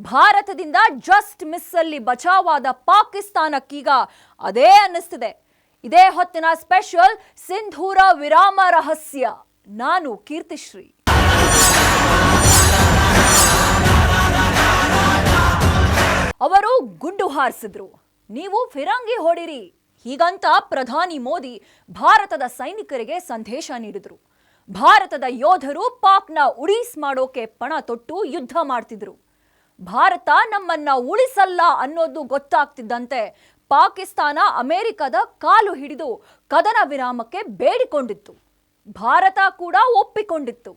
ಭಾರತದಿಂದ just miss ಅಲ್ಲಿ ಬಚಾವಾದ ಪಾಕಿಸ್ತಾನಕ್ಕೀಗ ಅದೇ ಅನ್ನಿಸ್ತಿದೆ. ಇದೇ ಹೊತ್ತಿನ ಸ್ಪೆಷಲ್ ಸಿಂಧೂರ ವಿರಾಮ ರಹಸ್ಯ. ನಾನು ಕೀರ್ತಿಶ್ರೀ. ಅವರು ಗುಂಡು ಹಾರಿಸಿದ್ರು. ನೀವು ಫಿರಂಗಿ ಹೊಡಿರಿ. ಹೀಗಂತ ಪ್ರಧಾನಿ ಮೋದಿ ಭಾರತದ ಸೈನಿಕರಿಗೆ ಸಂದೇಶ ನೀಡಿದ್ರು. ಭಾರತದ ಯೋಧರು ಪಾಕ್ನ ಉಡೀಸ್ ಮಾಡೋಕೆ ಪಣ ತೊಟ್ಟು ಯುದ್ಧ ಮಾಡ್ತಿದ್ರು. ಭಾರತ ನಮ್ಮನ್ನ ಉಳಿಸಲ್ಲ ಅನ್ನೋದು ಗೊತ್ತಾಗ್ತಿದ್ದಂತೆ ಪಾಕಿಸ್ತಾನ ಅಮೆರಿಕದ ಕಾಲು ಹಿಡಿದು ಕದನ ವಿರಾಮಕ್ಕೆ ಬೇಡಿಕೊಂಡಿತ್ತು. ಭಾರತ ಕೂಡ ಒಪ್ಪಿಕೊಂಡಿತ್ತು.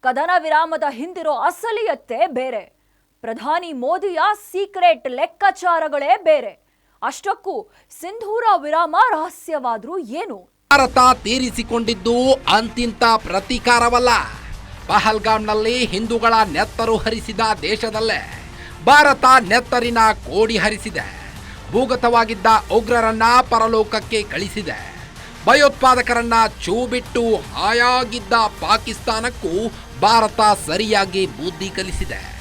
ಕದನ ವಿರಾಮದ ಹಿಂದಿರೋ ಅಸಲಿಯತ್ತೆ ಬೇರೆ. ಪ್ರಧಾನಿ ಮೋದಿಯ ಸೀಕ್ರೆಟ್ ಲೆಕ್ಕಾಚಾರಗಳೇ ಬೇರೆ. ಅಷ್ಟಕ್ಕೂ ಸಿಂಧೂರ ವಿರಾಮ ರಹಸ್ಯವಾದ್ರೂ ಏನು? ಭಾರತ ತೀರಿಸಿಕೊಂಡಿದ್ದು ಅಂತಿಂತ ಪ್ರತೀಕಾರವಲ್ಲ. ಪಹಲ್ಗಾಮ್ನಲ್ಲಿ ಹಿಂದೂಗಳ ನೆತ್ತರು ಹರಿಸಿದ ದೇಶದಲ್ಲೇ. ಭಾರತ ನೆತ್ತರಿನ ಕೋಡಿ ಹರಿಸಿದೆ. ಭೂಗತವಾಗಿದ್ದ ಉಗ್ರರನ್ನ ಪರಲೋಕಕ್ಕೆ ಕಳಿಸಿದೆ. ಭಯೋತ್ಪಾದಕರನ್ನ ಚೂ ಬಿಟ್ಟು ಹಾಯಾಗಿದ್ದ ಪಾಕಿಸ್ತಾನಕ್ಕೂ ಭಾರತ ಸರಿಯಾಗಿ ಬುದ್ಧಿ ಕಲಿಸಿದೆ.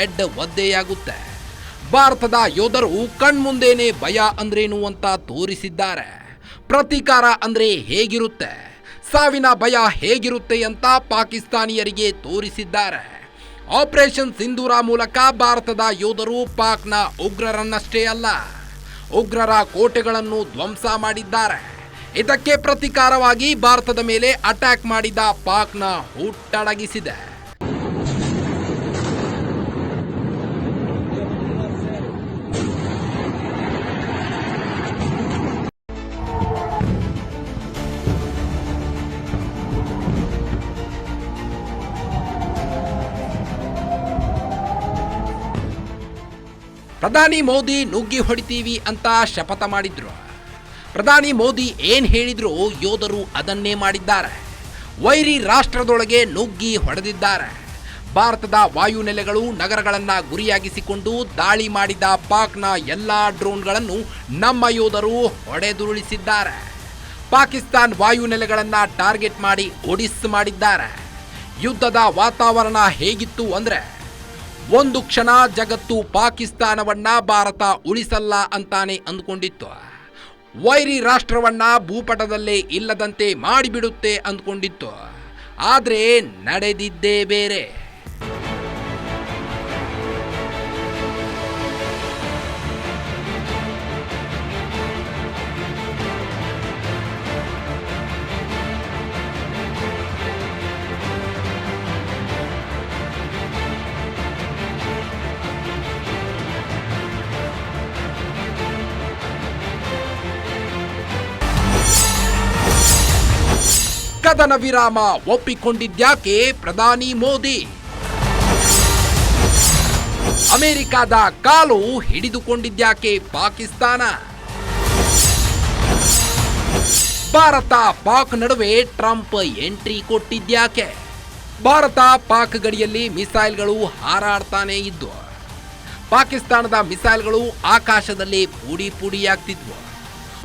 ಬೆಡ್ ಒದ್ದೆಯಾಗುತ್ತೆ. ಭಾರತದ ಯೋಧರು ಕಣ್ಮುಂದೇನೆ ಭಯ ಅಂದ್ರೇನು ಅಂತ ತೋರಿಸಿದ್ದಾರೆ. ಪ್ರತೀಕಾರ ಅಂದ್ರೆ ಹೇಗಿರುತ್ತೆ? ಸಾವಿನ ಭಯ ಹೇಗಿರುತ್ತೆ ಅಂತ ಪಾಕಿಸ್ತಾನಿಯರಿಗೆ ತೋರಿಸಿದ್ದಾರೆ. ಆಪರೇಷನ್ ಸಿಂಧೂರ ಮೂಲಕ ಭಾರತದ ಯೋಧರು ಪಾಕ್ನ ಉಗ್ರರನ್ನಷ್ಟೇ ಅಲ್ಲ, ಉಗ್ರರ ಕೋಟೆಗಳನ್ನು ಧ್ವಂಸ ಮಾಡಿದ್ದಾರೆ. ಇದಕ್ಕೆ ಪ್ರತೀಕಾರವಾಗಿ ಭಾರತದ ಮೇಲೆ ಅಟ್ಯಾಕ್ ಮಾಡಿದ ಪಾಕ್ನ ಹುಟ್ಟಡಗಿಸಿದೆ. ಪ್ರಧಾನಿ ಮೋದಿ ನುಗ್ಗಿ ಹೊಡಿತೀವಿ ಅಂತ ಶಪಥ ಮಾಡಿದ್ರು. ಪ್ರಧಾನಿ ಮೋದಿ ಏನು ಹೇಳಿದ್ರು ಯೋಧರು ಅದನ್ನೇ ಮಾಡಿದ್ದಾರೆ. ವೈರಿ ರಾಷ್ಟ್ರದೊಳಗೆ ನುಗ್ಗಿ ಹೊಡೆದಿದ್ದಾರೆ. ಭಾರತದ ವಾಯುನೆಲೆಗಳು ನಗರಗಳನ್ನು ಗುರಿಯಾಗಿಸಿಕೊಂಡು ದಾಳಿ ಮಾಡಿದ ಪಾಕ್ನ ಎಲ್ಲಾ ಡ್ರೋನ್ಗಳನ್ನು ನಮ್ಮ ಯೋಧರು ಹೊಡೆದುರುಳಿಸಿದ್ದಾರೆ. ಪಾಕಿಸ್ತಾನ್ ವಾಯುನೆಲೆಗಳನ್ನು ಟಾರ್ಗೆಟ್ ಮಾಡಿ ಒಡಿಸ್ ಮಾಡಿದ್ದಾರೆ. ಯುದ್ಧದ ವಾತಾವರಣ ಹೇಗಿತ್ತು ಅಂದ್ರೆ ಒಂದು ಕ್ಷಣ ಜಗತ್ತು ಪಾಕಿಸ್ತಾನವನ್ನ ಭಾರತ ಉಳಿಸಲ್ಲ ಅಂತಾನೆ ಅಂದ್ಕೊಂಡಿತ್ತು. ವೈರಿ ರಾಷ್ಟ್ರವನ್ನ ಭೂಪಟದಲ್ಲೇ ಇಲ್ಲದಂತೆ ಮಾಡಿಬಿಡುತ್ತೆ ಅಂದ್ಕೊಂಡಿತ್ತು. ಆದರೆ ನಡೆದಿದ್ದೇ ಬೇರೆ. ಕದನ ವಿರಾಮ ಒಪ್ಪಿಕೊಂಡಿದ್ಯಾಕೆ ಪ್ರಧಾನಿ ಮೋದಿ? ಅಮೆರಿಕದ ಕಾಲು ಹಿಡಿದುಕೊಂಡಿದ್ಯಾಕೆ ಪಾಕಿಸ್ತಾನ? ಭಾರತ ಪಾಕ್ ನಡುವೆ ಟ್ರಂಪ್ ಎಂಟ್ರಿ ಕೊಟ್ಟಿದ್ಯಾಕೆ? ಭಾರತ ಪಾಕ್ ಗಡಿಯಲ್ಲಿ ಮಿಸೈಲ್ಗಳು ಹಾರಾಡ್ತಾನೆ ಇದ್ವು. ಪಾಕಿಸ್ತಾನದ ಮಿಸೈಲ್ಗಳು ಆಕಾಶದಲ್ಲಿ ಪುಡಿ ಪುಡಿಯಾಗ್ತಿದ್ವು.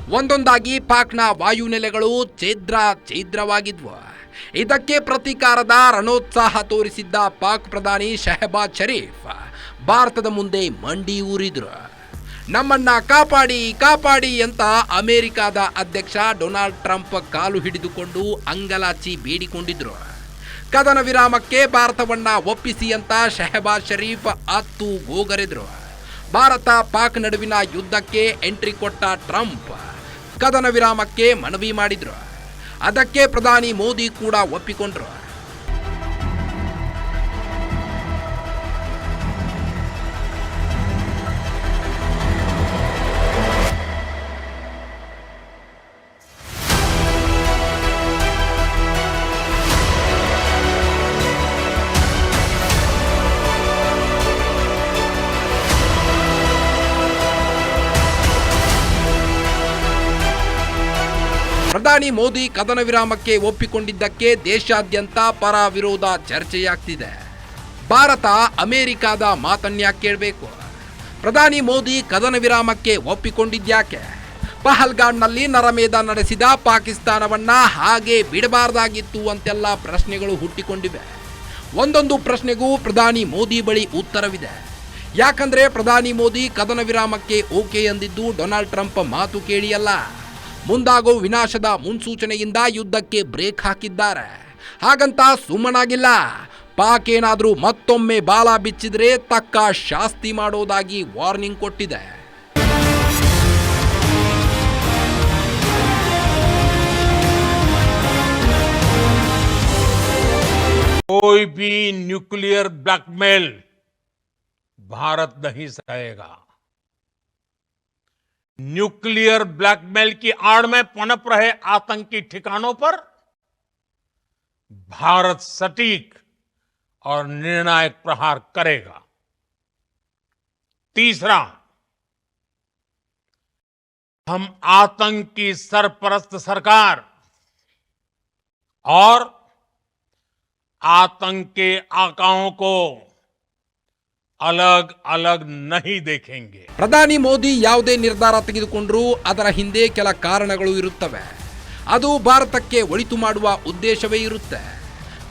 ಒಂದೊಂದಾಗಿ ಪಾಕ್ನ ವಾಯುನೆಲೆಗಳು ಛೇದ್ರ ಛೇದ್ರವಾಗಿದ್ವು. ಇದಕ್ಕೆ ಪ್ರತೀಕಾರದ ರಣೋತ್ಸಾಹ ತೋರಿಸಿದ್ದ ಪಾಕ್ ಪ್ರಧಾನಿ ಶಹಬಾಜ್ ಶರೀಫ್ ಭಾರತದ ಮುಂದೆ ಮಂಡಿ ಊರಿದ್ರು. ನಮ್ಮನ್ನ ಕಾಪಾಡಿ ಕಾಪಾಡಿ ಅಂತ ಅಮೆರಿಕದ ಅಧ್ಯಕ್ಷ ಡೊನಾಲ್ಡ್ ಟ್ರಂಪ್ ಕಾಲು ಹಿಡಿದುಕೊಂಡು ಅಂಗಲಾಚಿ ಬೇಡಿಕೊಂಡಿದ್ರು. ಕದನ ವಿರಾಮಕ್ಕೆ ಭಾರತವನ್ನ ಒಪ್ಪಿಸಿ ಅಂತ ಶಹಬಾಜ್ ಶರೀಫ್ ಅತ್ತು ಗೋಗರೆದ್ರು. ಭಾರತ ಪಾಕ್ ನಡುವಿನ ಯುದ್ಧಕ್ಕೆ ಎಂಟ್ರಿ ಕೊಟ್ಟ ಟ್ರಂಪ್ ಕದನ ವಿರಾಮಕ್ಕೆ ಮನವಿ ಮಾಡಿದ್ರು. ಅದಕ್ಕೆ ಪ್ರಧಾನಿ ಮೋದಿ ಕೂಡ ಒಪ್ಪಿಕೊಂಡ್ರು. ಪ್ರಧಾನಿ ಮೋದಿ ಕದನ ವಿರಾಮಕ್ಕೆ ಒಪ್ಪಿಕೊಂಡಿದ್ದಕ್ಕೆ ದೇಶಾದ್ಯಂತ ಪರ ವಿರೋಧ ಚರ್ಚೆಯಾಗ್ತಿದೆ. ಭಾರತ ಅಮೆರಿಕಾದ ಮಾತನ್ಯಾಕೆ ಕೇಳಬೇಕು. ಪ್ರಧಾನಿ ಮೋದಿ ಕದನ ವಿರಾಮಕ್ಕೆ ಒಪ್ಪಿಕೊಂಡಿದ್ಯಾಕೆ? ಪಹಲ್ಗಾಂನಲ್ಲಿ ನರಮೇಧ ನಡೆಸಿದ ಪಾಕಿಸ್ತಾನವನ್ನ ಹಾಗೆ ಬಿಡಬಾರ್ದಾಗಿತ್ತು ಅಂತೆಲ್ಲ ಪ್ರಶ್ನೆಗಳು ಹುಟ್ಟಿಕೊಂಡಿವೆ. ಒಂದೊಂದು ಪ್ರಶ್ನೆಗೂ ಪ್ರಧಾನಿ ಮೋದಿ ಬಳಿ ಉತ್ತರವಿದೆ. ಯಾಕಂದ್ರೆ ಪ್ರಧಾನಿ ಮೋದಿ ಕದನ ವಿರಾಮಕ್ಕೆ ಓಕೆ ಎಂದಿದ್ದು ಡೊನಾಲ್ಡ್ ಟ್ರಂಪ್ ಮಾತು ಕೇಳಿಯಲ್ಲ. ಮುಂದಾಗೋ ವಿನಾಶದ ಮುನ್ಸೂಚನೆಯಿಂದ ಯುದ್ಧಕ್ಕೆ ಬ್ರೇಕ್ ಹಾಕಿದ್ದಾರೆ ಹಾಗಂತ ಸುಮ್ಮನಾಗಿಲ್ಲ ಪಾಕ್ ಏನಾದರೂ ಮತ್ತೊಮ್ಮೆ ಬಾಲ ಬಿಚ್ಚಿದ್ರೆ ತಕ್ಕ ಶಾಸ್ತಿ ಮಾಡೋದಾಗಿ ವಾರ್ನಿಂಗ್ ಕೊಟ್ಟಿದೆ कोई भी न्यूक्लियर ब्लैकमेल भारत नहीं सहेगा न्यूक्लियर ब्लैकमेल की आड़ में पनप रहे आतंकी ठिकानों पर भारत सटीक और निर्णायक प्रहार करेगा। तीसरा, हम आतंक की सरपरस्त सरकार और आतंक के आकाओं को ಅಲಗ್ ಅಲಗ್ ನಹಿ ದೇಖೆಂಗೆ. ಪ್ರಧಾನಿ ಮೋದಿ ಯಾವುದೇ ನಿರ್ಧಾರ ತೆಗೆದುಕೊಂಡರೂ ಅದರ ಹಿಂದೆ ಕೆಲ ಕಾರಣಗಳು ಇರುತ್ತವೆ. ಅದು ಭಾರತಕ್ಕೆ ಒಳಿತು ಮಾಡುವ ಉದ್ದೇಶವೇ ಇರುತ್ತೆ.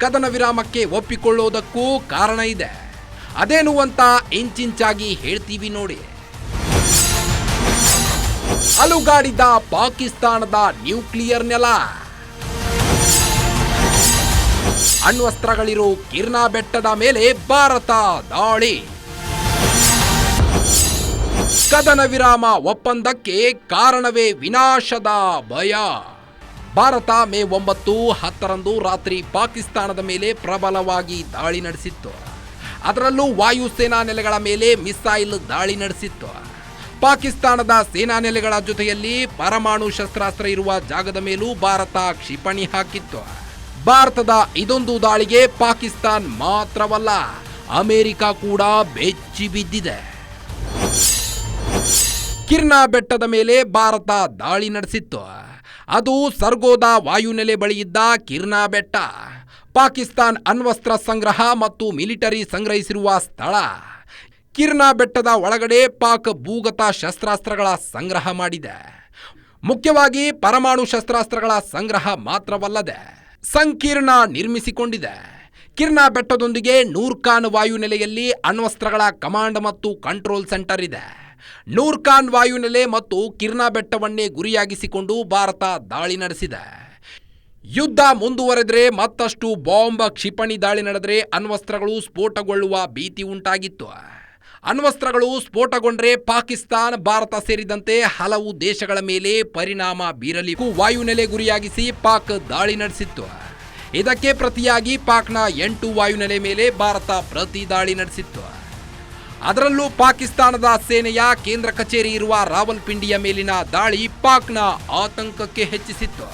ಕದನ ವಿರಾಮಕ್ಕೆ ಒಪ್ಪಿಕೊಳ್ಳೋದಕ್ಕೂ ಕಾರಣ ಇದೆ. ಅದೇನು ಅಂತ ಇಂಚಿಂಚಾಗಿ ಹೇಳ್ತೀವಿ ನೋಡಿ. ಅಲುಗಾಡಿದ ಪಾಕಿಸ್ತಾನದ ನ್ಯೂಕ್ಲಿಯರ್ ನೆಲ. ಅಣ್ವಸ್ತ್ರಗಳಿರೋ ಕಿರ್ನಾ ಬೆಟ್ಟದ ಮೇಲೆ ಭಾರತ ದಾಳಿ. ಕದನ ವಿರಾಮ ಒಪ್ಪಂದಕ್ಕೆ ಕಾರಣವೇ ವಿನಾಶದ ಭಯ. ಭಾರತ ಮೇ ಒಂಬತ್ತು ಹತ್ತರಂದು ರಾತ್ರಿ ಪಾಕಿಸ್ತಾನದ ಮೇಲೆ ಪ್ರಬಲವಾಗಿ ದಾಳಿ ನಡೆಸಿತ್ತು. ಅದರಲ್ಲೂ ವಾಯುಸೇನಾ ನೆಲೆಗಳ ಮೇಲೆ ಮಿಸೈಲ್ ದಾಳಿ ನಡೆಸಿತ್ತು. ಪಾಕಿಸ್ತಾನದ ಸೇನಾ ನೆಲೆಗಳ ಜೊತೆಯಲ್ಲಿ ಪರಮಾಣು ಶಸ್ತ್ರಾಸ್ತ್ರ ಇರುವ ಜಾಗದ ಮೇಲೂ ಭಾರತ ಕ್ಷಿಪಣಿ ಹಾಕಿತ್ತು. ಭಾರತದ ಇದೊಂದು ದಾಳಿಗೆ ಪಾಕಿಸ್ತಾನ್ ಮಾತ್ರವಲ್ಲ, ಅಮೆರಿಕ ಕೂಡ ಬೆಚ್ಚಿ ಬಿದ್ದಿದೆ. ಕಿರ್ನಾ ಬೆಟ್ಟದ ಮೇಲೆ ಭಾರತ ದಾಳಿ ನಡೆಸಿತ್ತು. ಅದು ಸರ್ಗೋದಾ ವಾಯುನೆಲೆ ಬಳಿಯಿದ್ದ ಕಿರ್ನಾ ಬೆಟ್ಟ. ಪಾಕಿಸ್ತಾನ್ ಅಣ್ವಸ್ತ್ರ ಸಂಗ್ರಹ ಮತ್ತು ಮಿಲಿಟರಿ ಸಂಗ್ರಹಿಸಿರುವ ಸ್ಥಳ. ಕಿರ್ನಾ ಬೆಟ್ಟದ ಒಳಗಡೆ ಪಾಕ್ ಭೂಗತ ಶಸ್ತ್ರಾಸ್ತ್ರಗಳ ಸಂಗ್ರಹ ಮಾಡಿದೆ. ಮುಖ್ಯವಾಗಿ ಪರಮಾಣು ಶಸ್ತ್ರಾಸ್ತ್ರಗಳ ಸಂಗ್ರಹ ಮಾತ್ರವಲ್ಲದೆ ಸಂಕೀರ್ಣ ನಿರ್ಮಿಸಿಕೊಂಡಿದೆ. ಕಿರ್ನಾ ಬೆಟ್ಟದೊಂದಿಗೆ ನೂರ್ಖಾನ್ ವಾಯುನೆಲೆಯಲ್ಲಿ ಅಣ್ವಸ್ತ್ರಗಳ ಕಮಾಂಡ್ ಮತ್ತು ಕಂಟ್ರೋಲ್ ಸೆಂಟರ್ ಇದೆ. ನೂರ್ಖಾನ್ ವಾಯುನೆಲೆ ಮತ್ತು ಕಿರ್ನಾ ಬೆಟ್ಟವನ್ನೇ ಗುರಿಯಾಗಿಸಿಕೊಂಡು ಭಾರತ ದಾಳಿ ನಡೆಸಿದೆ. ಯುದ್ಧ ಮುಂದುವರೆದರೆ ಮತ್ತಷ್ಟು ಬಾಂಬ್ ಕ್ಷಿಪಣಿ ದಾಳಿ ನಡೆದರೆ ಅಣ್ವಸ್ತ್ರಗಳು ಸ್ಫೋಟಗೊಳ್ಳುವ ಭೀತಿ ಉಂಟಾಗಿತ್ತು. ಅಣ್ವಸ್ತ್ರಗಳು ಸ್ಫೋಟಗೊಂಡ್ರೆ ಪಾಕಿಸ್ತಾನ್, ಭಾರತ ಸೇರಿದಂತೆ ಹಲವು ದೇಶಗಳ ಮೇಲೆ ಪರಿಣಾಮ ಬೀರಲಿ ವಾಯುನೆಲೆ ಗುರಿಯಾಗಿಸಿ ಪಾಕ್ ದಾಳಿ ನಡೆಸಿತ್ತು. ಇದಕ್ಕೆ ಪ್ರತಿಯಾಗಿ ಪಾಕ್ನ ಎಂಟು ವಾಯುನೆಲೆ ಮೇಲೆ ಭಾರತ ಪ್ರತಿ ದಾಳಿ ನಡೆಸಿತ್ತು. ಅದರಲ್ಲೂ ಪಾಕಿಸ್ತಾನದ ಸೇನೆಯ ಕೇಂದ್ರ ಕಚೇರಿ ಇರುವ ರಾವಲ್ಪಿಂಡಿಯ ಮೇಲಿನ ದಾಳಿ ಪಾಕ್ನ ಆತಂಕಕ್ಕೆ ಹೆಚ್ಚಿಸಿತ್ತು.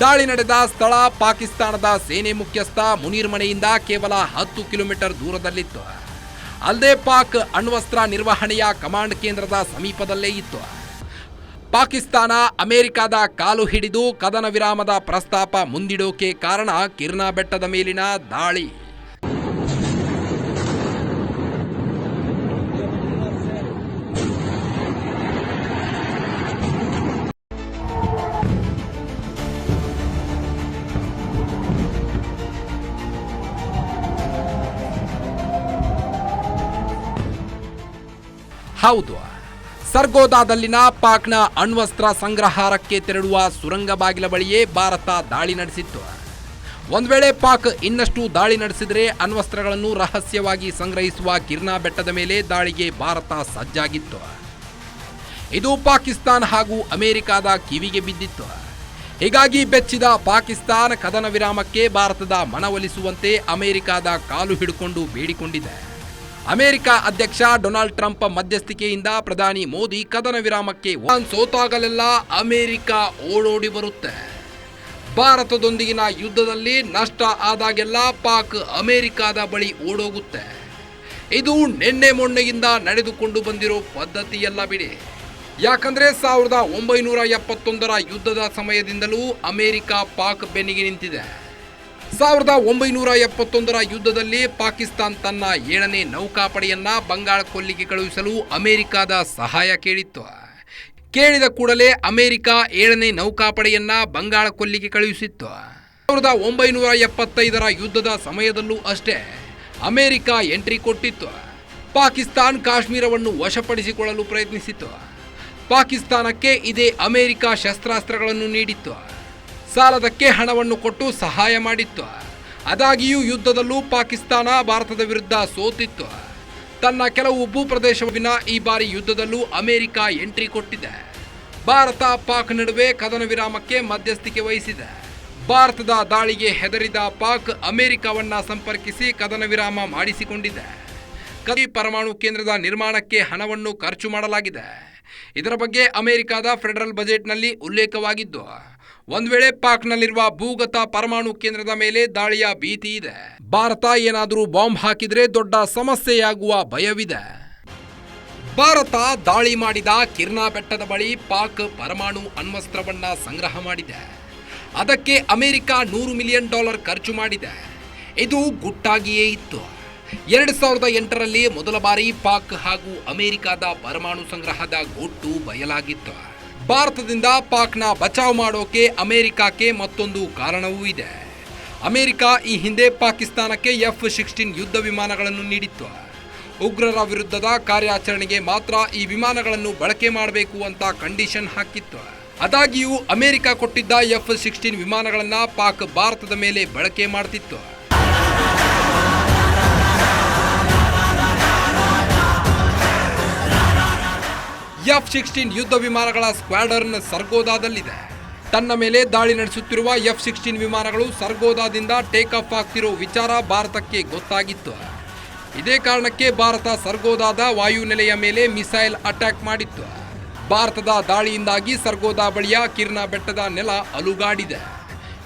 ದಾಳಿ ನಡೆದ ಸ್ಥಳ ಪಾಕಿಸ್ತಾನದ ಸೇನೆ ಮುಖ್ಯಸ್ಥ ಮುನೀರ್ ಮನೆಯಿಂದ ಕೇವಲ ಹತ್ತು ಕಿಲೋಮೀಟರ್ ದೂರದಲ್ಲಿತ್ತು. ಅಲ್ಲದೆ ಪಾಕ್ ಅಣ್ವಸ್ತ್ರ ನಿರ್ವಹಣೆಯ ಕಮಾಂಡ್ ಕೇಂದ್ರದ ಸಮೀಪದಲ್ಲೇ ಇತ್ತು. ಪಾಕಿಸ್ತಾನ ಅಮೆರಿಕದ ಕಾಲು ಹಿಡಿದು ಕದನ ವಿರಾಮದ ಪ್ರಸ್ತಾಪ ಮುಂದಿಡೋಕೆ ಕಾರಣ ಕಿರ್ನಾ ಬೆಟ್ಟದ ಮೇಲಿನ ದಾಳಿ. ಹೌದು. ಸರ್ಗೋದಾದಲ್ಲಿನ ಪಾಕ್ನ ಅಣ್ವಸ್ತ್ರ ಸಂಗ್ರಹಾರಕ್ಕೆ ತೆರಳುವ ಸುರಂಗ ಬಾಗಿಲ ಬಳಿಯೇ ಭಾರತ ದಾಳಿ ನಡೆಸಿತ್ತು. ಒಂದು ವೇಳೆ ಪಾಕ್ ಇನ್ನಷ್ಟು ದಾಳಿ ನಡೆಸಿದರೆ ಅಣ್ವಸ್ತ್ರಗಳನ್ನು ರಹಸ್ಯವಾಗಿ ಸಂಗ್ರಹಿಸುವ ಗಿರ್ನಾ ಬೆಟ್ಟದ ಮೇಲೆ ದಾಳಿಗೆ ಭಾರತ ಸಜ್ಜಾಗಿತ್ತು. ಇದು ಪಾಕಿಸ್ತಾನ ಹಾಗೂ ಅಮೆರಿಕದ ಕಿವಿಗೆ ಬಿದ್ದಿತ್ತು. ಹೀಗಾಗಿ ಬೆಚ್ಚಿದ ಪಾಕಿಸ್ತಾನ ಕದನ ವಿರಾಮಕ್ಕೆ ಭಾರತದ ಮನವೊಲಿಸುವಂತೆ ಅಮೆರಿಕದ ಕಾಲು ಹಿಡ್ಕೊಂಡು ಬೇಡಿಕೊಂಡಿದೆ. ಅಮೆರಿಕ ಅಧ್ಯಕ್ಷ ಡೊನಾಲ್ಡ್ ಟ್ರಂಪ್ ಮಧ್ಯಸ್ಥಿಕೆಯಿಂದ ಪ್ರಧಾನಿ ಮೋದಿ ಕದನ ವಿರಾಮಕ್ಕೆ ಸೋತಾಗಲೆಲ್ಲ ಅಮೆರಿಕ ಓಡೋಡಿ ಬರುತ್ತೆ. ಭಾರತದೊಂದಿಗಿನ ಯುದ್ಧದಲ್ಲಿ ನಷ್ಟ ಆದಾಗೆಲ್ಲ ಪಾಕ್ ಅಮೆರಿಕದ ಬಳಿ ಓಡೋಗುತ್ತೆ. ಇದು ನಿನ್ನೆ ಮೊನ್ನೆಯಿಂದ ನಡೆದುಕೊಂಡು ಬಂದಿರೋ ಪದ್ಧತಿಯಲ್ಲ ಬಿಡಿ. ಯಾಕಂದ್ರೆ ಸಾವಿರದ ಒಂಬೈನೂರ ಎಪ್ಪತ್ತೊಂದರ ಯುದ್ಧದ ಸಮಯದಿಂದಲೂ ಅಮೆರಿಕ ಪಾಕ್ ಬೆನ್ನಿಗೆ ನಿಂತಿದೆ. ಸಾವಿರದ ಒಂಬೈನೂರ ಎಪ್ಪತ್ತೊಂದರ ಯುದ್ಧದಲ್ಲಿ ಪಾಕಿಸ್ತಾನ್ ತನ್ನ ಏಳನೇ ನೌಕಾಪಡೆಯನ್ನ ಬಂಗಾಳ ಕೊಲ್ಲಿಗೆ ಕಳುಹಿಸಲು ಅಮೆರಿಕದ ಸಹಾಯ ಕೇಳಿತ್ತು. ಕೇಳಿದ ಕೂಡಲೇ ಅಮೆರಿಕ ಏಳನೇ ನೌಕಾಪಡೆಯನ್ನ ಬಂಗಾಳ ಕೊಲ್ಲಿಗೆ ಕಳುಹಿಸಿತ್ತು. ಸಾವಿರದ ಒಂಬೈನೂರ ಎಪ್ಪತ್ತೈದರ ಯುದ್ಧದ ಸಮಯದಲ್ಲೂ ಅಷ್ಟೇ ಅಮೆರಿಕ ಎಂಟ್ರಿ ಕೊಟ್ಟಿತ್ತು. ಪಾಕಿಸ್ತಾನ್ ಕಾಶ್ಮೀರವನ್ನು ವಶಪಡಿಸಿಕೊಳ್ಳಲು ಪ್ರಯತ್ನಿಸಿತ್ತು. ಪಾಕಿಸ್ತಾನಕ್ಕೆ ಇದೇ ಅಮೆರಿಕ ಶಸ್ತ್ರಾಸ್ತ್ರಗಳನ್ನು ನೀಡಿತ್ತು. ಸಾಲದಕ್ಕೆ ಹಣವನ್ನು ಕೊಟ್ಟು ಸಹಾಯ ಮಾಡಿತ್ತು. ಅದಾಗಿಯೂ ಯುದ್ಧದಲ್ಲೂ ಪಾಕಿಸ್ತಾನ ಭಾರತದ ವಿರುದ್ಧ ಸೋತಿತ್ತು. ತನ್ನ ಕೆಲವು ಭೂಪ್ರದೇಶವಿನ ಈ ಬಾರಿ ಯುದ್ಧದಲ್ಲೂ ಅಮೆರಿಕ ಎಂಟ್ರಿ ಕೊಟ್ಟಿದೆ. ಭಾರತ ಪಾಕ್ ನಡುವೆ ಕದನ ವಿರಾಮಕ್ಕೆ ಮಧ್ಯಸ್ಥಿಕೆ ವಹಿಸಿದೆ. ಭಾರತದ ದಾಳಿಗೆ ಹೆದರಿದ ಪಾಕ್ ಅಮೆರಿಕವನ್ನ ಸಂಪರ್ಕಿಸಿ ಕದನ ವಿರಾಮ ಮಾಡಿಸಿಕೊಂಡಿದೆ. ಕದಿ ಪರಮಾಣು ಕೇಂದ್ರದ ನಿರ್ಮಾಣಕ್ಕೆ ಹಣವನ್ನು ಖರ್ಚು ಮಾಡಲಾಗಿದೆ. ಇದರ ಬಗ್ಗೆ ಅಮೆರಿಕದ ಫೆಡರಲ್ ಬಜೆಟ್ನಲ್ಲಿ ಉಲ್ಲೇಖವಾಗಿದ್ದು ಒಂದು ವೇಳೆ ಪಾಕ್ನಲ್ಲಿರುವ ಭೂಗತ ಪರಮಾಣು ಕೇಂದ್ರದ ಮೇಲೆ ದಾಳಿಯ ಭೀತಿ ಇದೆ. ಭಾರತ ಏನಾದರೂ ಬಾಂಬ್ ಹಾಕಿದ್ರೆ ದೊಡ್ಡ ಸಮಸ್ಯೆಯಾಗುವ ಭಯವಿದೆ. ಭಾರತ ದಾಳಿ ಮಾಡಿದ ಕಿರ್ನಾ ಬೆಟ್ಟದ ಬಳಿ ಪಾಕ್ ಪರಮಾಣು ಅಣ್ವಸ್ತ್ರವನ್ನ ಸಂಗ್ರಹ ಮಾಡಿದೆ. ಅದಕ್ಕೆ ಅಮೆರಿಕ ನೂರು ಮಿಲಿಯನ್ ಡಾಲರ್ ಖರ್ಚು ಮಾಡಿದೆ. ಇದು ಗುಟ್ಟಾಗಿಯೇ ಇತ್ತು. ಎರಡು ಸಾವಿರದ ಎಂಟರಲ್ಲಿ ಮೊದಲ ಬಾರಿ ಪಾಕ್ ಹಾಗೂ ಅಮೆರಿಕದ ಪರಮಾಣು ಸಂಗ್ರಹದ ಗುಟ್ಟು ಬಯಲಾಗಿತ್ತು. ಭಾರತದಿಂದ ಪಾಕ್ನ ಬಚಾವ್ ಮಾಡೋಕೆ ಅಮೆರಿಕಕ್ಕೆ ಮತ್ತೊಂದು ಕಾರಣವೂ ಇದೆ. ಅಮೆರಿಕ ಈ ಹಿಂದೆ ಪಾಕಿಸ್ತಾನಕ್ಕೆ ಎಫ್ ಸಿಕ್ಸ್ಟೀನ್ ಯುದ್ಧ ವಿಮಾನಗಳನ್ನು ನೀಡಿತ್ತು. ಉಗ್ರರ ವಿರುದ್ಧದ ಕಾರ್ಯಾಚರಣೆಗೆ ಮಾತ್ರ ಈ ವಿಮಾನಗಳನ್ನು ಬಳಕೆ ಮಾಡಬೇಕು ಅಂತ ಕಂಡೀಷನ್ ಹಾಕಿತ್ತು. ಅದಾಗಿಯೂ ಅಮೆರಿಕ ಕೊಟ್ಟಿದ್ದ ಎಫ್ ಸಿಕ್ಸ್ಟೀನ್ ವಿಮಾನಗಳನ್ನು ಪಾಕ್ ಭಾರತದ ಮೇಲೆ ಬಳಕೆ ಮಾಡ್ತಿತ್ತು. ಎಫ್ ಸಿಕ್ಸ್ಟೀನ್ ಯುದ್ಧ ವಿಮಾನಗಳ ಸ್ಕ್ವಾಡರ್ನ್ ಸರ್ಗೋದಾದಲ್ಲಿದೆ. ತನ್ನ ಮೇಲೆ ದಾಳಿ ನಡೆಸುತ್ತಿರುವ ಎಫ್ ಸಿಕ್ಸ್ಟೀನ್ ವಿಮಾನಗಳು ಸರ್ಗೋದಾದಿಂದ ಟೇಕ್ ಆಫ್ ಆಗ್ತಿರೋ ವಿಚಾರ ಭಾರತಕ್ಕೆ ಗೊತ್ತಾಗಿತ್ತು. ಇದೇ ಕಾರಣಕ್ಕೆ ಭಾರತ ಸರ್ಗೋದಾದ ವಾಯುನೆಲೆಯ ಮೇಲೆ ಮಿಸೈಲ್ ಅಟ್ಯಾಕ್ ಮಾಡಿತ್ತು. ಭಾರತದ ದಾಳಿಯಿಂದಾಗಿ ಸರ್ಗೋದಾ ಬಳಿಯ ಕಿರ್ನಾ ಬೆಟ್ಟದ ನೆಲ ಅಲುಗಾಡಿದೆ.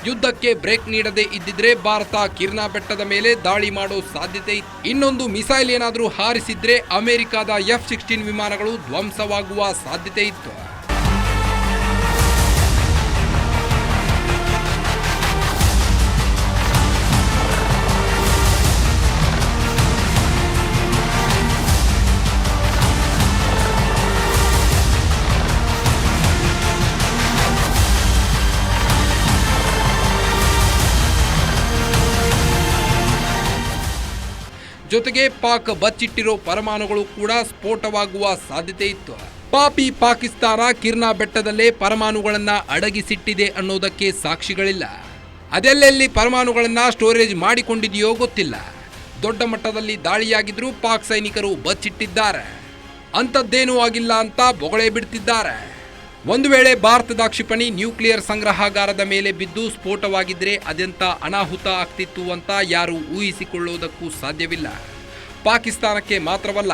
ಯುದ್ಧಕ್ಕೆ ಬ್ರೇಕ್ ನೀಡದೇ ಇದ್ದಿದ್ರೆ ಭಾರತ ಕಿರ್ನಾ ಬೆಟ್ಟದ ಮೇಲೆ ದಾಳಿ ಮಾಡೋ ಸಾಧ್ಯತೆ ಇತ್ತು. ಇನ್ನೊಂದು ಮಿಸೈಲ್ ಏನಾದರೂ ಹಾರಿಸಿದ್ರೆ ಅಮೆರಿಕದ ಎಫ್ ಸಿಕ್ಸ್ಟೀನ್ ವಿಮಾನಗಳು ಧ್ವಂಸವಾಗುವ ಸಾಧ್ಯತೆ ಇತ್ತು. ಜೊತೆಗೆ ಪಾಕ್ ಬಚ್ಚಿಟ್ಟಿರೋ ಪರಮಾಣುಗಳು ಕೂಡ ಸ್ಫೋಟವಾಗುವ ಸಾಧ್ಯತೆ ಇತ್ತು. ಪಾಪಿ ಪಾಕಿಸ್ತಾನ ಕಿರ್ನಾ ಬೆಟ್ಟದಲ್ಲೇ ಪರಮಾಣುಗಳನ್ನ ಅಡಗಿಸಿಟ್ಟಿದೆ ಅನ್ನೋದಕ್ಕೆ ಸಾಕ್ಷಿಗಳಿಲ್ಲ. ಅದೆಲ್ಲೆಲ್ಲಿ ಪರಮಾಣುಗಳನ್ನ ಸ್ಟೋರೇಜ್ ಮಾಡಿಕೊಂಡಿದೆಯೋ ಗೊತ್ತಿಲ್ಲ. ದೊಡ್ಡ ಮಟ್ಟದಲ್ಲಿ ದಾಳಿಯಾಗಿದ್ರೂ ಪಾಕ್ ಸೈನಿಕರು ಬಚ್ಚಿಟ್ಟಿದ್ದಾರೆ. ಅಂಥದ್ದೇನೂ ಆಗಿಲ್ಲ ಅಂತ ಬೊಗಳೆ ಬಿಡ್ತಿದ್ದಾರೆ. ಒಂದು ವೇಳೆ ಭಾರತದ ಕ್ಷಿಪಣಿ ನ್ಯೂಕ್ಲಿಯರ್ ಸಂಗ್ರಹಾಗಾರದ ಮೇಲೆ ಬಿದ್ದು ಸ್ಫೋಟವಾಗಿದ್ರೆ ಅದೆಂತ ಅನಾಹುತ ಆಗ್ತಿತ್ತು ಅಂತ ಯಾರು ಊಹಿಸಿಕೊಳ್ಳುವುದಕ್ಕೂ ಸಾಧ್ಯವಿಲ್ಲ. ಪಾಕಿಸ್ತಾನಕ್ಕೆ ಮಾತ್ರವಲ್ಲ,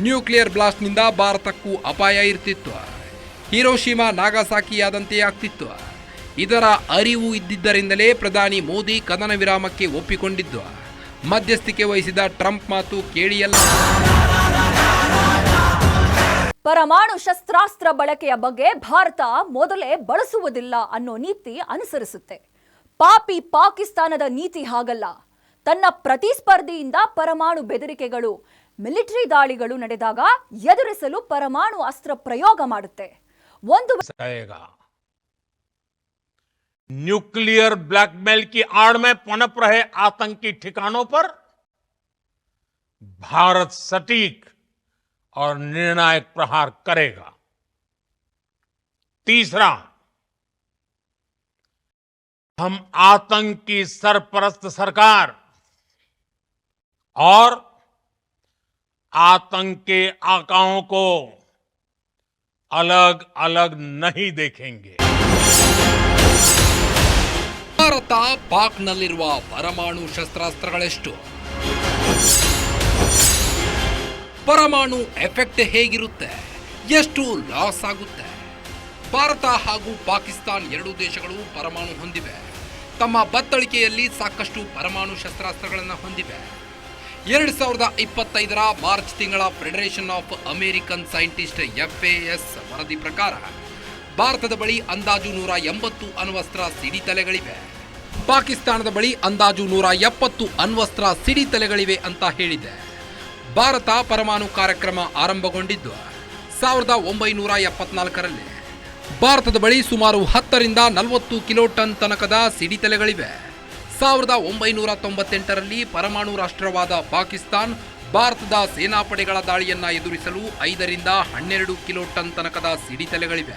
ನ್ಯೂಕ್ಲಿಯರ್ ಬ್ಲಾಸ್ಟ್ನಿಂದ ಭಾರತಕ್ಕೂ ಅಪಾಯ ಇರ್ತಿತ್ತು. ಹಿರೋಶಿಮಾ, ನಾಗಾಸಾಕಿಯಾದಂತೆ ಆಗ್ತಿತ್ತು. ಇದರ ಅರಿವು ಇದ್ದಿದ್ದರಿಂದಲೇ ಪ್ರಧಾನಿ ಮೋದಿ ಕದನ ವಿರಾಮಕ್ಕೆ ಒಪ್ಪಿಕೊಂಡಿದ್ದು. ಮಧ್ಯಸ್ಥಿಕೆ ವಹಿಸಿದ ಟ್ರಂಪ್ ಮಾತು ಕೇಳಿಯಲ್ಲ. ಪರಮಾಣು ಶಸ್ತ್ರಾಸ್ತ್ರ ಬಳಕೆಯ ಬಗ್ಗೆ ಭಾರತ ಮೊದಲೇ ಬಳಸುವುದಿಲ್ಲ ಅನ್ನೋ ನೀತಿ ಅನುಸರಿಸುತ್ತೆ ಪಾಪಿ ಪಾಕಿಸ್ತಾನದ ನೀತಿ ಹಾಗಲ್ಲ ತನ್ನ ಪ್ರತಿಸ್ಪರ್ಧಿಯಿಂದ ಪರಮಾಣು ಬೆದರಿಕೆಗಳು ಮಿಲಿಟರಿ ದಾಳಿಗಳು ನಡೆದಾಗ ಎದುರಿಸಲು ಪರಮಾಣು ಅಸ್ತ್ರ ಪ್ರಯೋಗ ಮಾಡುತ್ತೆ ಒಂದು रहेगा न्यूक्लियर ब्लैकमेल की आड़ में पनप रहे आतंकी ठिकानों पर भारत सटीक और निर्णायक प्रहार करेगा तीसरा हम आतंक की सरपरस्त सरकार और आतंक के आकाओं को अलग अलग नहीं देखेंगे ಭಾರತ ಪಾಕ್ನಲ್ಲಿರುವ ಪರಮಾಣು ಶಸ್ತ್ರಾಸ್ತ್ರಗಳೆಷ್ಟು ಪರಮಾಣು ಎಫೆಕ್ಟ್ ಹೇಗಿರುತ್ತೆ? ಎಷ್ಟು ಲಾಸ್ ಆಗುತ್ತೆ? ಭಾರತ ಹಾಗೂ ಪಾಕಿಸ್ತಾನ್ ಎರಡೂ ದೇಶಗಳು ಪರಮಾಣು ಹೊಂದಿವೆ. ತಮ್ಮ ಬತ್ತಳಿಕೆಯಲ್ಲಿ ಸಾಕಷ್ಟು ಪರಮಾಣು ಶಸ್ತ್ರಾಸ್ತ್ರಗಳನ್ನು ಹೊಂದಿವೆ. ಎರಡು ಸಾವಿರದ ಇಪ್ಪತ್ತೈದರ ಮಾರ್ಚ್ ತಿಂಗಳ federation of American scientist F S ವರದಿ ಪ್ರಕಾರ, ಭಾರತದ ಬಳಿ ಅಂದಾಜು ನೂರ ಎಂಬತ್ತು ಅಣ್ವಸ್ತ್ರ ಸಿಡಿತಲೆಗಳಿವೆ ಪಾಕಿಸ್ತಾನದ ಬಳಿ ಅಂದಾಜು ನೂರ ಎಪ್ಪತ್ತು ಅಣ್ವಸ್ತ್ರ ಸಿಡಿತಲೆಗಳಿವೆ ಅಂತ ಹೇಳಿದೆ. ಭಾರತ ಪರಮಾಣು ಕಾರ್ಯಕ್ರಮ ಆರಂಭಗೊಂಡಿದ್ದು ಸಾವಿರದ ಒಂಬೈನೂರ ಎಪ್ಪತ್ನಾಲ್ಕರಲ್ಲಿ. ಭಾರತದ ಬಳಿ ಸುಮಾರು ಹತ್ತರಿಂದ ನಲವತ್ತು ಕಿಲೋ ಟನ್ ತನಕದ ಸಿಡಿತಲೆಗಳಿವೆ ಸಾವಿರದ ಒಂಬೈನೂರ ತೊಂಬತ್ತೆಂಟರಲ್ಲಿ ಪರಮಾಣು ರಾಷ್ಟ್ರವಾದ ಪಾಕಿಸ್ತಾನ್ ಭಾರತದ ಸೇನಾಪಡೆಗಳ ದಾಳಿಯನ್ನು ಎದುರಿಸಲು ಐದರಿಂದ ಹನ್ನೆರಡು ಕಿಲೋ ಟನ್ ತನಕದ ಸಿಡಿತಲೆಗಳಿವೆ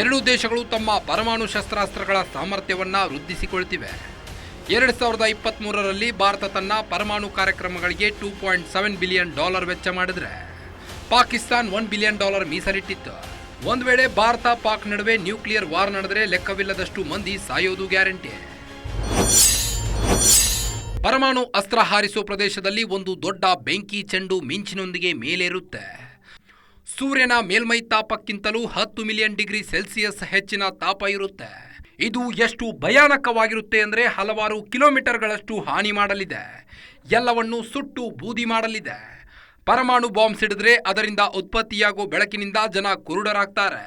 ಎರಡೂ ದೇಶಗಳು ತಮ್ಮ ಪರಮಾಣು ಶಸ್ತ್ರಾಸ್ತ್ರಗಳ ಸಾಮರ್ಥ್ಯವನ್ನು ವೃದ್ಧಿಸಿಕೊಳ್ತಿವೆ. ಎರಡು ಸಾವಿರದ ಇಪ್ಪತ್ತ್ಮೂರರಲ್ಲಿ ಭಾರತ ತನ್ನ ಪರಮಾಣು ಕಾರ್ಯಕ್ರಮಗಳಿಗೆ two point seven billion dollar ವೆಚ್ಚ ಮಾಡಿದರೆ. ಪಾಕಿಸ್ತಾನ್ ಒನ್ ಬಿಲಿಯನ್ ಡಾಲರ್ ಮೀಸಲಿಟ್ಟಿತ್ತು. ಒಂದು ವೇಳೆ ಭಾರತ ಪಾಕ್ ನಡುವೆ ನ್ಯೂಕ್ಲಿಯರ್ ವಾರ್ ನಡೆದರೆ ಲೆಕ್ಕವಿಲ್ಲದಷ್ಟು ಮಂದಿ ಸಾಯೋದು ಗ್ಯಾರಂಟಿ. ಪರಮಾಣು ಅಸ್ತ್ರ ಹಾರಿಸುವ ಪ್ರದೇಶದಲ್ಲಿ ಒಂದು ದೊಡ್ಡ ಬೆಂಕಿ ಚೆಂಡು ಮಿಂಚಿನೊಂದಿಗೆ ಮೇಲೇರುತ್ತೆ. ಸೂರ್ಯನ ಮೇಲ್ಮೈ ತಾಪಕ್ಕಿಂತಲೂ ಹತ್ತು ಮಿಲಿಯನ್ ಡಿಗ್ರಿ ಸೆಲ್ಸಿಯಸ್ ಹೆಚ್ಚಿನ ತಾಪ ಇರುತ್ತೆ. ಇದು ಎಷ್ಟು ಭಯಾನಕವಾಗಿರುತ್ತೆ ಅಂದರೆ ಹಲವಾರು ಕಿಲೋಮೀಟರ್ಗಳಷ್ಟು ಹಾನಿ ಮಾಡಲಿದೆ. ಎಲ್ಲವನ್ನು ಸುಟ್ಟು ಬೂದಿ ಮಾಡಲಿದೆ. ಪರಮಾಣು ಬಾಂಬ್ ಸಿಡಿದ್ರೆ ಅದರಿಂದ ಉತ್ಪತ್ತಿಯಾಗೋ ಬೆಳಕಿನಿಂದ ಜನ ಕುರುಡರಾಗ್ತಾರೆ.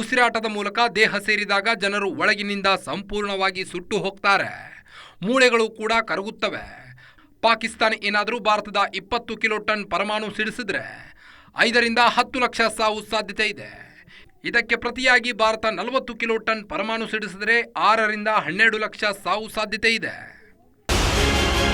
ಉಸಿರಾಟದ ಮೂಲಕ ದೇಹ ಸೇರಿದಾಗ ಜನರು ಒಳಗಿನಿಂದ ಸಂಪೂರ್ಣವಾಗಿ ಸುಟ್ಟು ಹೋಗ್ತಾರೆ. ಮೂಳೆಗಳು ಕೂಡ ಕರಗುತ್ತವೆ. ಪಾಕಿಸ್ತಾನ ಏನಾದರೂ ಭಾರತದ ಇಪ್ಪತ್ತು ಕಿಲೋ ಟನ್ ಪರಮಾಣು ಸಿಡಿಸಿದ್ರೆ ಐದರಿಂದ ಹತ್ತು ಲಕ್ಷ ಸಾವು ಸಾಧ್ಯತೆ ಇದೆ. ಇದಕ್ಕೆ ಪ್ರತಿಯಾಗಿ ಭಾರತ ನಲವತ್ತು ಕಿಲೋ ಟನ್ ಪರಮಾಣು ಸಿಡಿಸಿದರೆ ಆರರಿಂದ ಹನ್ನೆರಡು ಲಕ್ಷ ಸಾವು ಸಾಧ್ಯತೆ ಇದೆ.